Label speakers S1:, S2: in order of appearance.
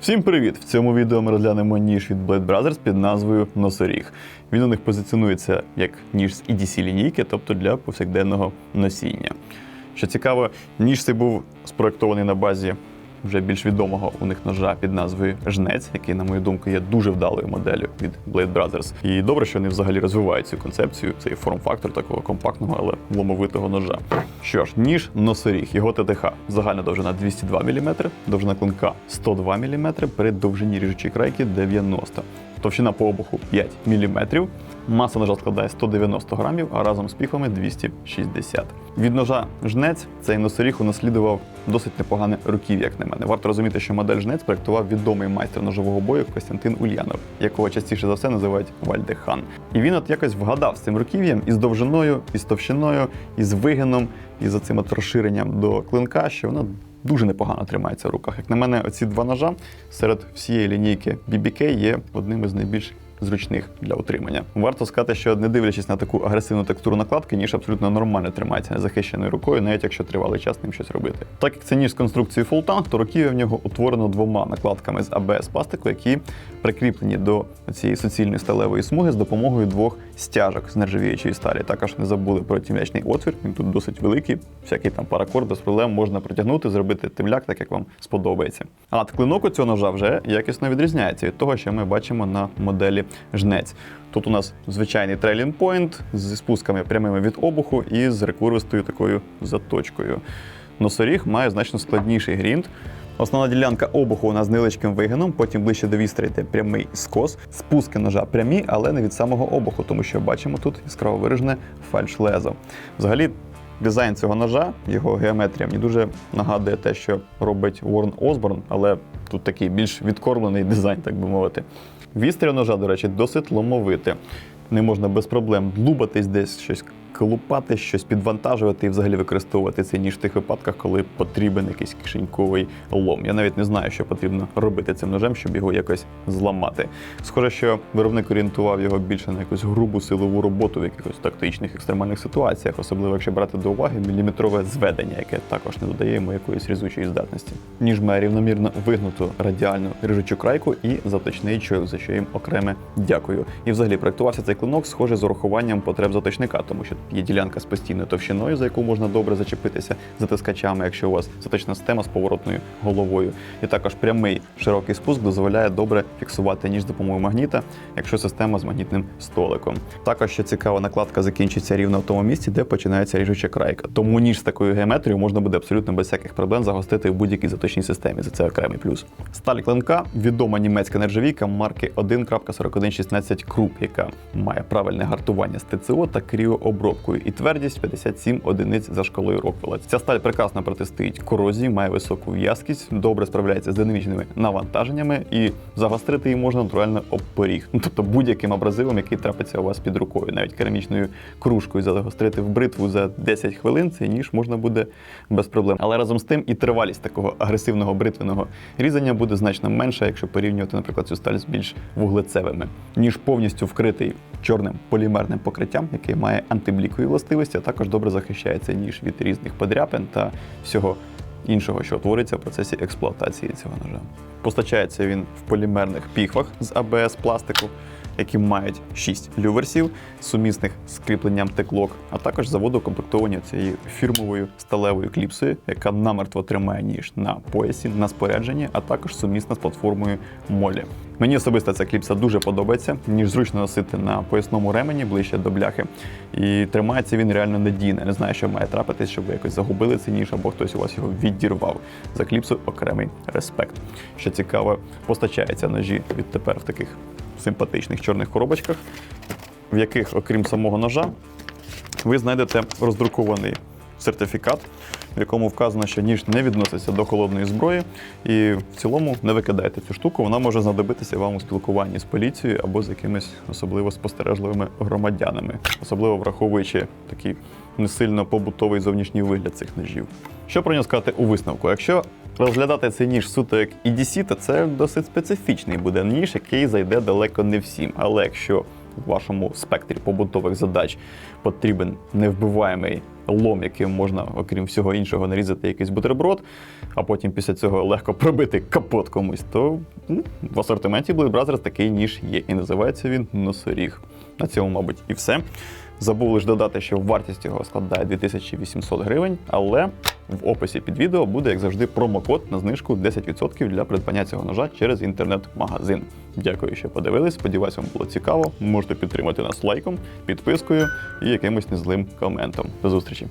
S1: Всім привіт! В цьому відео ми розглянемо ніж від Blade Brothers під назвою Носоріг. Він у них позиціонується як ніж з EDC лінійки, тобто для повсякденного носіння. Що цікаво, ніж цей був спроектований на базі вже більш відомого у них ножа під назвою Жнець, який, на мою думку, є дуже вдалою моделлю від Blade Brothers. І добре, що вони взагалі розвивають цю концепцію, цей форм-фактор такого компактного, але ломовитого ножа. Що ж, ніж носоріг, його ТТХ. Загальна довжина 202 мм, довжина клинка 102 мм, при довжині ріжучої крайки 90 Товщина по обуху 5 мм. Маса ножа складає 190 грамів, а разом з піхвами 260. Від ножа жнець цей носоріг унаслідував досить непогане руків'я, як на мене. Варто розуміти, що модель жнець проєктував відомий майстер ножового бою Костянтин Ульянов, якого частіше за все називають Вальдехан. І він от якось вгадав з цим руків'ям і з довжиною, і з товщиною, і з вигином, і за цим от розширенням до клинка, що воно дуже непогано тримається в руках. Як на мене, оці два ножа серед всієї лінійки BBK є одним із найбільш зручних для утримання. Варто сказати, що не дивлячись на таку агресивну текстуру накладки, ніж абсолютно нормально тримається незахищеною рукою, навіть якщо тривалий час ним щось робити. Так як це ніж з конструкції Full Tank, то руків'я в нього утворено двома накладками з АБС пластику, які прикріплені до цієї суцільної сталевої смуги з допомогою двох стяжок з нержавіючої сталі. Також не забули про тім'ячний отвір. Він тут досить великий. Всякий там паракорд без проблем можна протягнути, зробити темляк, так як вам сподобається. А клинок у цього ножа вже якісно відрізняється від того, що ми бачимо на моделі жнець. Тут у нас звичайний трейлінг пойнт зі спусками прямими від обуху і з рекурвистою такою заточкою. Носоріг має значно складніший грінт. Основна ділянка обуху у нас з невеличким вигином, потім ближче до вістра йде прямий скос. Спуски ножа прямі, але не від самого обуху, тому що бачимо тут яскраво виражене фальш-лезо. Взагалі, дизайн цього ножа, його геометрія мені дуже нагадує те, що робить Уоррен Осборн, але тут такий більш відкормлений дизайн, так би мовити. Вістря ножа, до речі, досить ломовите. Не можна без проблем длубатись десь щось колупати, щось підвантажувати і взагалі використовувати цей ніж в тих випадках, коли потрібен якийсь кишеньковий лом. Я навіть не знаю, що потрібно робити цим ножем, щоб його якось зламати. Схоже, що виробник орієнтував його більше на якусь грубу силову роботу в якихось тактичних екстремальних ситуаціях, особливо якщо брати до уваги міліметрове зведення, яке також не додає йому якоїсь різучої здатності. Ніж має рівномірно вигнуту радіальну ріжучу крайку і заточний чойл, за що їм окреме дякую. І взагалі проектувався цей клинок схоже з урахуванням потреб заточника, тому що є ділянка з постійною товщиною, за яку можна добре зачепитися затискачами, якщо у вас заточна система з поворотною головою. І також прямий широкий спуск дозволяє добре фіксувати ніж допомогою магніта, якщо система з магнітним столиком. Також ще цікава накладка закінчиться рівно в тому місці, де починається ріжуча крайка. Тому ніж з такою геометрією можна буде абсолютно без всяких проблем загостити в будь-якій заточній системі. За це окремий плюс. Сталь клинка відома німецька нержавійка марки 1.4116 Круп, яка має правильне гартування з ТЦО та кріообробкою і твердість 57 одиниць за шкалою Роквелла. Ця сталь прекрасно протистоїть корозії, має високу в'язкість, добре справляється з динамічними навантаженнями, і загострити її можна натурально об поріг. Ну тобто будь-яким абразивом, який трапиться у вас під рукою, навіть керамічною кружкою загострити в бритву за 10 хвилин, цей ніж можна буде без проблем. Але разом з тим і тривалість такого агресивного бритвеного різання буде значно менша, якщо порівнювати, наприклад, цю сталь з більш вуглецевими. Ніж повністю вкритий чорним полімерним покриттям, який має антиблікові властивості, а також добре захищає цей ніж від різних подряпин та всього іншого, що твориться в процесі експлуатації цього ножа. Постачається він в полімерних піхвах з АБС пластику, які мають 6 люверсів, сумісних з кріпленням теклок, а також заводу укомплектовані цією фірмовою сталевою кліпсою, яка намертво тримає ніж на поясі, на спорядженні, а також сумісна з платформою Молі. Мені особисто ця кліпса дуже подобається, ніж зручно носити на поясному ремені ближче до бляхи. І тримається він реально надійно. Не знаю, що має трапитись, щоб ви якось загубили цей ніж або хтось у вас його відірвав. За кліпсу окремий респект. Що цікаво, постачаються ножі відтепер в таких симпатичних чорних коробочках, в яких, окрім самого ножа, ви знайдете роздрукований сертифікат, в якому вказано, що ніж не відноситься до холодної зброї, і в цілому не викидайте цю штуку. Вона може знадобитися вам у спілкуванні з поліцією або з якимись особливо спостережливими громадянами, особливо враховуючи такий не сильно побутовий зовнішній вигляд цих ножів. Що про нього сказати у висновку? Якщо розглядати цей ніж суто як EDC, то це досить специфічний буде ніж, який зайде далеко не всім. Але якщо у вашому спектрі побутових задач потрібен невбиваємий лом, яким можна, окрім всього іншого, нарізати якийсь бутерброд, а потім після цього легко пробити капот комусь, то ну, в асортименті Blade Brothers такий ніж є. І називається він носоріг. На цьому, мабуть, і все. Забув лише додати, що вартість його складає 2800 гривень, але в описі під відео буде, як завжди, промокод на знижку 10% для придбання цього ножа через інтернет-магазин. Дякую, що подивились. Сподіваюсь, вам було цікаво. Можете підтримати нас лайком, підпискою і якимось незлим коментом. До зустрічі!